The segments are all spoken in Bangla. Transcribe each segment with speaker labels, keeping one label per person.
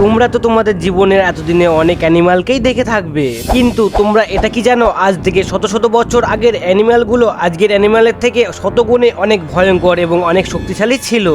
Speaker 1: তোমরা তো তোমাদের জীবনের এতদিনে অনেক অ্যানিমালকেই দেখে থাকবে। কিন্তু তোমরা এটা কি জানো? আজ থেকে শত শত বছর আগের অ্যানিমালগুলো আজকের অ্যানিমালের থেকে শতগুণে অনেক ভয়ঙ্কর এবং অনেক শক্তিশালী ছিল।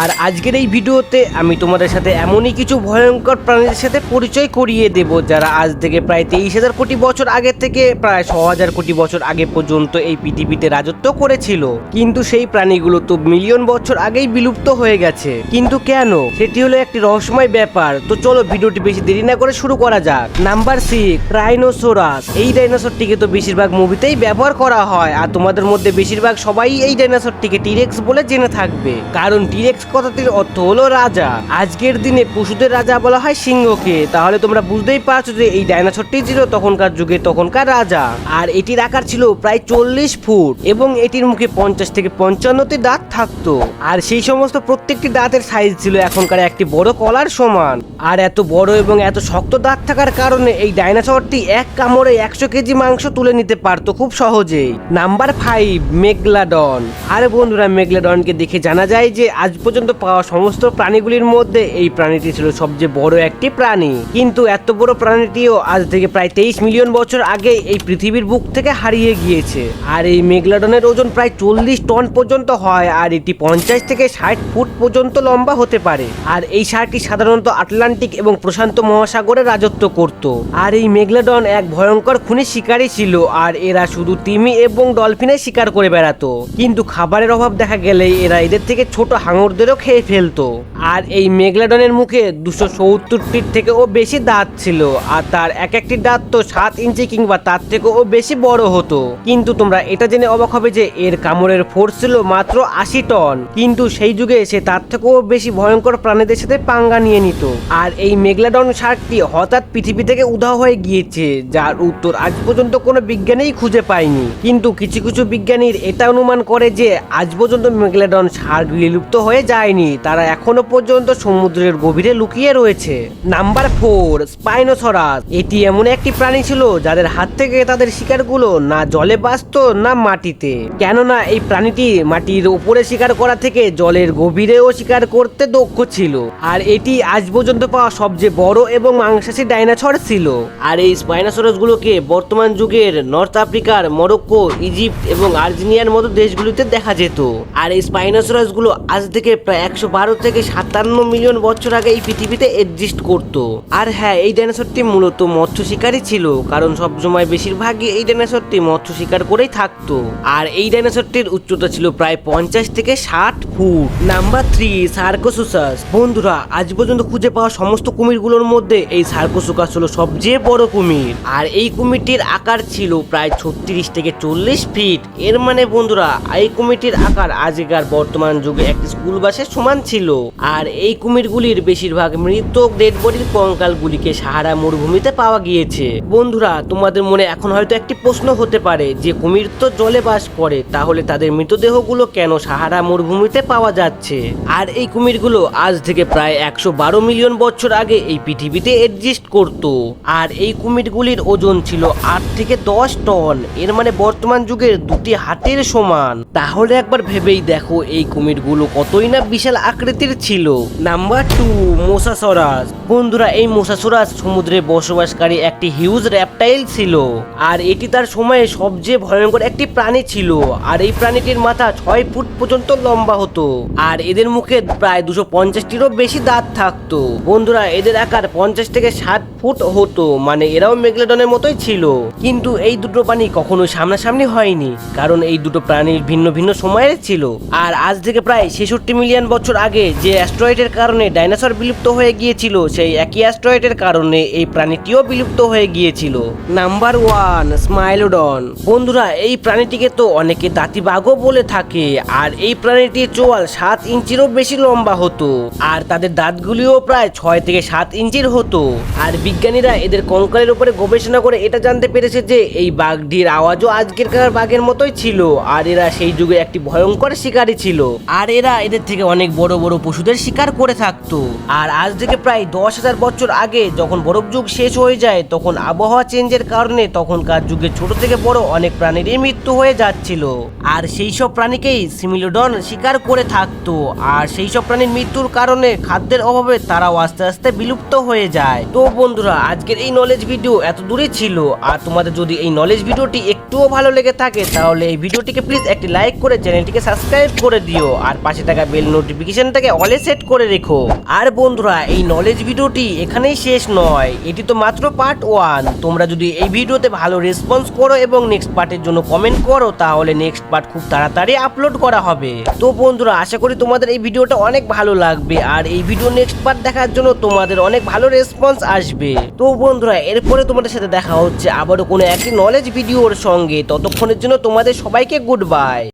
Speaker 1: আর আজকের এই ভিডিওতে আমি তোমাদের সাথে এমনই কিছু ভয়ঙ্কর প্রাণীদের সাথে পরিচয় করিয়ে দেব, যারা আজ থেকে প্রায় তেইশ হাজার কোটি বছর আগে থেকে প্রায় ছ হাজার কোটি বছর আগে পর্যন্ত এই পৃথিবীতে রাজত্ব করেছিল। কিন্তু সেই প্রাণীগুলো তো মিলিয়ন বছর আগেই বিলুপ্ত হয়ে গেছে। কিন্তু কেন? সেটি হলো একটি রহস্যময় ব্যাপার। তো চলো ভিডিওটি বেশি দেরি না করে শুরু করা যাক। নাম্বার সিক্স রাইনোসোরাস এই ডাইনোসরটিকে তো বেশিরভাগ মুভিতেই ব্যবহার করা হয়, আর তোমাদের মধ্যে বেশিরভাগ সবাই এই ডাইনোসরটিকে টিরেক্স বলে জেনে থাকবে। কারণ টিরেক্স কথাটির অর্থ হলো রাজা। আজকের দিনে পশুদের রাজা বলা হয় সিংহকে। তাহলে তোমরা বুঝতেই পারছ যে এই ডাইনোসরটি ছিল তখনকার যুগে তখনকার রাজা। আর এটির আকার ছিল প্রায় চল্লিশ ফুট, এবং এটির মুখে পঞ্চাশ থেকে পঞ্চান্নটি দাঁত থাকতো। আর সেই সমস্ত প্রত্যেকটি দাঁতের সাইজ ছিল এখনকার একটি বড় কলার সমান। আর এত বড় এবং এত শক্ত দাঁত থাকার কারণে এই ডাইনোসরটি এক কামড়ে একশো কেজি মাংস তুলে নিতে পারতো খুব সহজেই। Number five, megalodon. আরে বন্ধুরা, মেগলাডনকে দেখে জানা যায় যে আজ পর্যন্ত পাওয়া সমস্ত প্রাণীগুলির মধ্যে এই প্রাণীটি ছিল সবচেয়ে বড় একটি প্রাণী। কিন্তু এত বড় প্রাণীটিও আজ থেকে প্রায় তেইশ মিলিয়ন বছর আগে এই পৃথিবীর বুক থেকে হারিয়ে গিয়েছে। আর এই মেগলাডনের ওজন প্রায় চল্লিশ টন পর্যন্ত হয়, আর এটি পঞ্চাশ থেকে ষাট ফুট পর্যন্ত লম্বা হতে পারে। আর এই সারটি সাধারণত আটলান্টিক এবং প্রশান্ত মহাসাগরে রাজত্ব করত। আর এই মেঘলাডন এক ভয়ঙ্কর খুনি শিকারী ছিল, আর এরা শুধু তিমি এবং ডলফিনের শিকার করে বেড়াতো। কিন্তু খাবারের অভাব দেখা গেলে এরা এদের থেকে ছোট হাঙরদেরও খেয়ে ফেলতো। আর এই মেঘলাডনের মুখে দুশো সত্তরটির থেকেও বেশি দাঁত ছিল, আর তার এক একটি দাঁত তো সাত ইঞ্চি কিংবা তার থেকেও বেশি বড় হতো। কিন্তু তোমরা এটা জেনে অবাক হবে যে এর কামড়ের ফোর্স ছিল মাত্র আশি টন। কিন্তু সেই যুগে সে তার থেকেও বেশি ভয়ঙ্কর প্রাণীদের সাথে পাঙ্গা নিয়ে নিত। আর এই মেঘলাডন শার্কটি হঠাৎ পৃথিবী থেকে উধাও হয়ে গিয়েছে, যার উত্তর আজ পর্যন্ত কোনো বিজ্ঞানীই খুঁজে পায়নি। কিন্তু কিছু কিছু বিজ্ঞানীর এটা অনুমান করে যে, আজ পর্যন্ত মেঘলাডন শার্ক বিলুপ্ত হয়ে যায়নি। তারা এখনও পর্যন্ত সমুদ্রের গভীরে লুকিয়ে রয়েছে। Number four, spinosaurus. এটি এমন একটি প্রাণী ছিল যাদের হাত থেকে তাদের শিকারগুলো না জলে বাঁচত, না মাটিতে। কেননা এই প্রাণীটি মাটির উপরে শিকার করা থেকে জলের গভীরেও শিকার করতে দক্ষ ছিল। আর এটি আজ পর্যন্ত পাওয়া সবচেয়ে বড় এবং মাংসাশী ডাইনোসর ছিল। আর এই স্পাইনোসরাস গুলোকে বর্তমান যুগের নর্থ আফ্রিকার মরক্কো, ইজিপ্ট এবং আর্জেনিয়ার মতো দেশগুলিতে দেখা যেত। আর এই স্পাইনোসরাসগুলো আজ থেকে প্রায় একশো বারো থেকে সাতান্ন মিলিয়ন বছর আগে এই পৃথিবীতে এক্সিস্ট করতো। আর হ্যাঁ এই ডাইনোসরটি মূলত মৎস্য শিকারী ছিল, কারণ সবসময় বেশিরভাগই এই ডাইনোসরটি মৎস্য শিকার করেই থাকতো। আর এই ডাইনোসরটির উচ্চতা ছিল প্রায় পঞ্চাশ থেকে ষাট ফুট। নাম্বার থ্রি সার্কোসুসাস বন্ধুরা, আজ পর্যন্ত খুঁজে পাওয়া সমস্ত কুমিরগুলোর মধ্যে এই সার্কোসুকাস হলো সবচেয়ে বড় কুমির। আর এই কুমিরটির আকার ছিল প্রায় ছত্রিশ থেকে চল্লিশ ফিট। এর মানে বন্ধুরা, এই কুমিরটির আকার আজকের বর্তমান যুগে একটি স্কুল বাসের সমান ছিল। আর এই কুমিরগুলির বেশিরভাগ মৃত ডেড বডির কঙ্কালগুলিকে সাহারা মরুভূমিতে পাওয়া গিয়েছে। বন্ধুরা, তোমাদের মনে এখন হয়তো একটি প্রশ্ন হতে পারে যে, কুমির তো জলে বাস করে, তাহলে তাদের মৃতদেহগুলো কেন সাহারা মরুভূমিতে পাওয়া যাচ্ছে? আর এই কুমিরগুলো আজ থেকে প্রায় একশো বারো মিলিয়ন বছর আগে এই পৃথিবীতে এক্সিস্ট করত। আর এই কুমিরগুলির ওজন ছিল আট থেকে দশ টন। এর মানে বর্তমান যুগের দুটি হাতের সমান। তাহলে একবার ভেবেই দেখো এই কুমিরগুলো কতই না বিশাল আকৃতির ছিল। Number two mosasaurus. বন্ধুরা, এই মোসাসরাস সমুদ্রে বসবাসকারী একটি হিউজ র্যাপটাইল ছিল। আর এটি তার সময়ে সবচেয়ে ভয়ঙ্কর একটি প্রাণী ছিল। আর এই প্রাণীটির মাথা ছয় ফুট পর্যন্ত লম্বা হতো। আর এদের মুখে প্রায় দুশো পঞ্চাশটিরও বেশি দাঁত থাকতো। বন্ধুরা, এদের আকার পঞ্চাশ থেকে ষাট ফুট হতো। মানে এরাও মেগলেডনের মতোই ছিল। কিন্তু এই দুটো প্রাণী কখনোই সামনাসামনি হয়নি, কারণ এই দুটো প্রাণীর ভিন্ন ভিন্ন সময়ের ছিল। আর আজ থেকে প্রায় ছেষট্টি মিলিয়ন বছর আগে যে অ্যাস্ট্রয়েডের কারণে ডাইনোসর বিলুপ্ত হয়ে গিয়েছিল, সেই একই অ্যাস্ট্রয়েডের কারণে এই প্রাণীটিও বিলুপ্ত হয়ে গিয়েছিল। Number one, smilodon. বন্ধুরা, এই প্রাণীটিকে তো অনেকে দাঁতিবাগও বলে থাকে, আর এই প্রাণীটির চোয়াল সাত ইঞ্চিরও বেশি লম্বা হতো। আর তাদের দাঁতগুলিও প্রায় ছয় থেকে সাত ইঞ্চির হতো। আর বিজ্ঞানীরা এদের কঙ্কালের উপরে গবেষণা করে এটা জানতে পেরেছে যে, এই বাঘটির আওয়াজও আজকেরকার বাঘের মতোই ছিল। আর এরা সেই যুগে একটি ভয়ঙ্কর শিকারী ছিল। আর এরা এদের থেকে অনেক বড় বড় পশুদের শিকার করে থাকতো। আর আজ থেকে প্রায় দশ হাজার বছর আগে যখন বরফ যুগ শেষ হয়ে যায়, তখন আবহাওয়া চেঞ্জের কারণে তখনকার যুগে ছোট থেকে বড় অনেক প্রাণীরই মৃত্যু হয়ে যাচ্ছিল। আর সেই সব প্রাণীকেই সিমিলোডন শিকার করে থাকতো। আর সেই সব প্রাণীর মৃত্যুর কারণে খাদ্যের অভাবে তারাও আজ আস্তে আস্তে বিলুপ্ত হয়ে যায়। তো বন্ধুরা, আজকের এই নলেজ ভিডিও এত দূরে ছিল। আর তোমাদের যদি এই নলেজ ভিডিওটি একটুও ভালো লেগে থাকে, তাহলে এই ভিডিওটিকে প্লিজ একটি লাইক করে চ্যানেলটিকে সাবস্ক্রাইব করে দিও। আর পাশে থাকা বেল নোটিফিকেশনটাকে অলে সেট করে রেখো। আর বন্ধুরা, এই নলেজ ভিডিওটি এখানেই শেষ নয়। এটি তো মাত্র পার্ট ওয়ান তোমরা যদি এই ভিডিওতে ভালো রেসপন্স করো এবং নেক্সট পার্টের জন্য কমেন্ট করো, তাহলে নেক্সট পার্ট খুব তাড়াতাড়ি আপলোড করা হবে। তো বন্ধুরা, আশা করি তোমাদের এই ভিডিওটা অনেক ভালো লাগবে। আর এই ভিডিও নেক্সট পার্ট দেখার জন্য তোমাদের অনেক ভালো রেসপন্স আসবে। তো বন্ধুরা, এরপরে তোমাদের সাথে দেখা হচ্ছে আবারও কোনো একটি নলেজ ভিডিওর সঙ্গে। ততক্ষণের জন্য তোমাদের সবাইকে গুড বাই